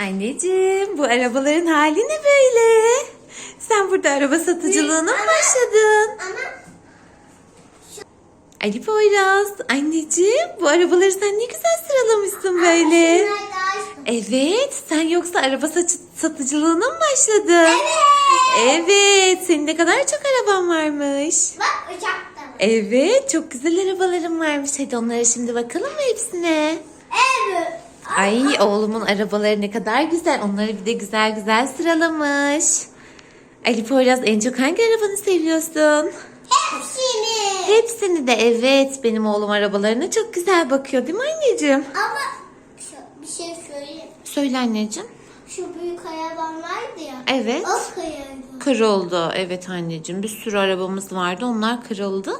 Anneciğim bu arabaların hali ne böyle? Sen burada araba satıcılığına mı başladın? Ama Ali Poyraz, anneciğim bu arabaları sen ne güzel sıralamışsın böyle. Evet, sen yoksa araba saçı- satıcılığına mı başladın? Evet. Evet, senin ne kadar çok araban varmış. Bak uçakta. Evet, çok güzel arabalarım varmış. Hadi onlara şimdi bakalım mı hepsine? Evet. Ay oğlumun arabaları ne kadar güzel. Onları bir de güzel güzel sıralamış. Ali Poyraz en çok hangi arabanı seviyorsun? Hepsini. Hepsini de evet. Benim oğlum arabalarına çok güzel bakıyor değil mi anneciğim? Ama şu, bir şey söyleyeyim. Söyle anneciğim. Şu büyük araban vardı ya. Evet. O kayardı. Kırıldı. Evet anneciğim. Bir sürü arabamız vardı. Onlar kırıldı.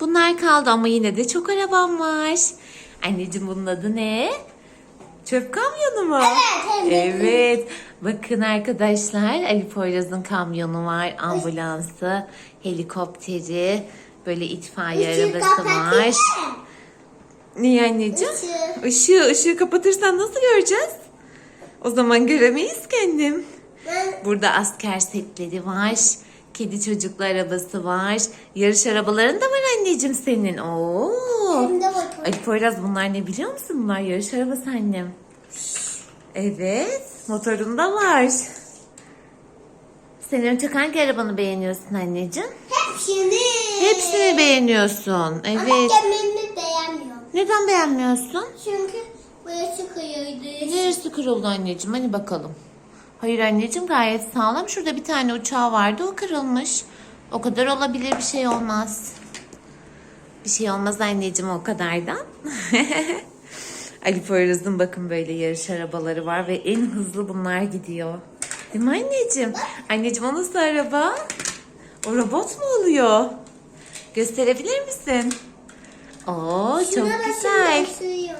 Bunlar kaldı ama yine de çok arabam var. Anneciğim bunun adı ne? Çöp kamyonu mu? Evet, evet. Evet. Bakın arkadaşlar Ali Poyraz'ın kamyonu var. Ambulansı, helikopteri, böyle itfaiye Işığı arabası var. Niye anneciğim? Işığı. Işığı, ışığı kapatırsan nasıl göreceğiz? O zaman göremeyiz kendim. Burada asker setleri var. Kedi çocuklu arabası var. Yarış arabaların da var anneciğim senin. Oo. Ali Poyraz bunlar ne biliyor musun? Bunlar yarış arabası annem. Evet. Motorunda var. Sen en çok hangi arabanı beğeniyorsun anneciğim? hepsini. Hepsini beğeniyorsun. Ama Evet. kemerini beğenmiyorum. Neden beğenmiyorsun? Çünkü burası kayıyordu. Neresi kırıldı anneciğim? Hadi bakalım. Hayır anneciğim gayet sağlam. Şurada bir tane uçağı vardı o kırılmış. O kadar olabilir bir şey olmaz. Bir şey olmaz anneciğim o kadardan. Ali Poyraz'ın bakın böyle yarış arabaları var ve en hızlı bunlar gidiyor. Değil mi anneciğim? Anneciğim o nasıl araba? O robot mu oluyor? Gösterebilir misin? Oo çok Şuna basın güzel. basıyor.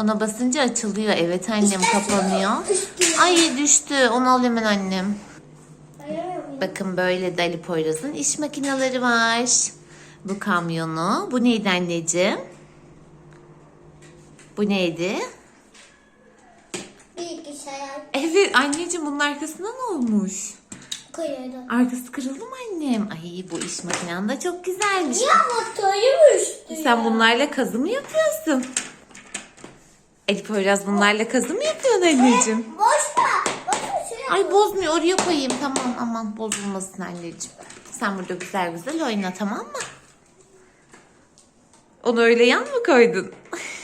Ona basınca açılıyor. Evet annem İşte kapanıyor. düştü. Ay düştü. Onu al hemen annem. Bakın böyle de Ali Poyraz'ın iş makineleri var. Bu kamyonu. Bu neydi anneciğim? Bu neydi? Bilgisayar Evet anneciğim bunun arkasında ne olmuş? kayıyordu. Arkası kırıldı mı annem? Ay bu iş makinen de çok güzelmiş. Ya motoru düştü Sen bunlarla kazı mı yapıyorsun? Ali Poyraz bunlarla kazı mı yapıyorsun anneciğim? Boş ver. Boş ver. şuraya Ay bozmuyor oraya koyayım tamam aman bozulmasın anneciğim. Sen burada güzel güzel oyna tamam mı? Onu öyle yan mı koydun?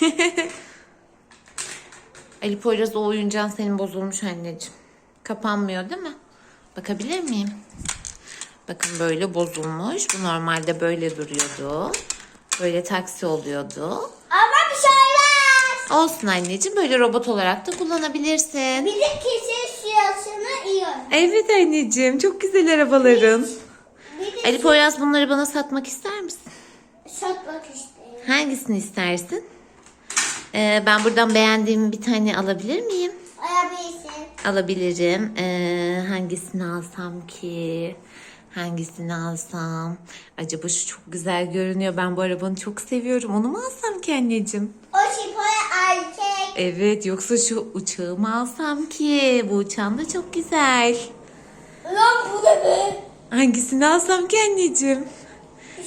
Ali Poyraz o oyuncağın senin bozulmuş anneciğim. Kapanmıyor değil mi? Bakabilir miyim? Bakın böyle bozulmuş. Bu normalde böyle duruyordu. Böyle taksi oluyordu. Ama bir şeyler. Olsun anneciğim böyle robot olarak da kullanabilirsin. Bir de kişi siyasını iyi. Evet anneciğim çok güzel arabaların. Bir de Ali Poyraz bunları bana satmak ister misin? satmak istiyorum. Hangisini istersin? Ee, ben buradan beğendiğim bir tane alabilir miyim? Alabilirsin. Alabilirim. Ee, hangisini alsam ki? Hangisini alsam? Acaba şu çok güzel görünüyor. Ben bu arabanı çok seviyorum. Onu mu alsam ki anneciğim? O şipoya erkek. Evet yoksa şu uçağı mı alsam ki? Bu uçağın da çok güzel. Lan bu ne be? Hangisini alsam ki anneciğim?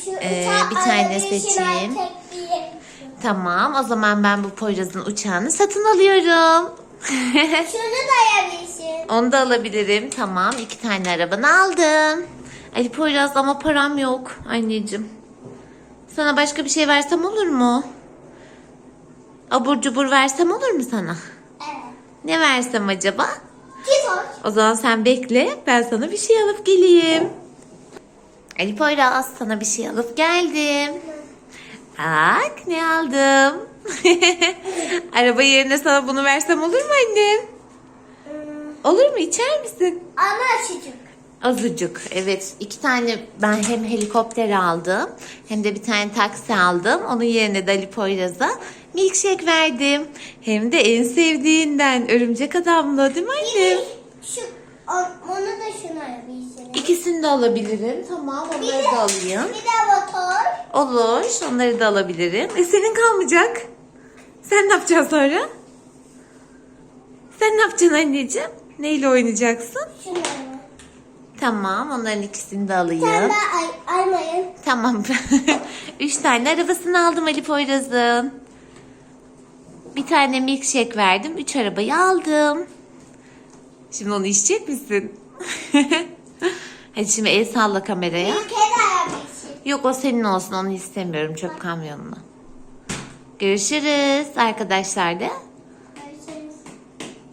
Şu Ee, bir tane seçeyim. erkek. Tamam o zaman ben bu Poyraz'ın uçağını satın alıyorum. Şunu da alabilirsin. Onu da alabilirim. Tamam iki tane arabanı aldım. Ali Poyraz ama param yok anneciğim. Sana başka bir şey versem olur mu? Abur cubur versem olur mu sana? Evet. Ne versem acaba? Ol. O zaman sen bekle. Ben sana bir şey alıp geleyim. Ali Poyraz sana bir şey alıp geldim. Bak ne aldım. Araba yerine sana bunu versem olur mu annem? Olur mu? İçer misin? Ama çocuk. Azıcık. Evet. iki tane ben hem helikopter aldım hem de bir tane taksi aldım. Onun yerine de Ali Poyraz'a milkshake verdim. Hem de en sevdiğinden örümcek adamla değil mi annem? Şu, on- onu da şunu alabilirsin. İkisini de alabilirim. Tamam Bir onları da alayım. bir de. Olur. Onları da alabilirim. E senin kalmayacak. Sen ne yapacaksın sonra? Sen Sen ne yapacaksın anneciğim? Neyle oynayacaksın? Şunları. Tamam onların ikisini de Sen alayım. de ay, almayın. Tamam. Üç tane arabasını aldım Ali Poyraz'ın. Bir tane milkshake verdim. Üç arabayı aldım. Şimdi onu içecek misin? Hadi şimdi el salla kameraya. Arabası. Yok o senin olsun onu istemiyorum çöp kamyonuna. Görüşürüz arkadaşlar da.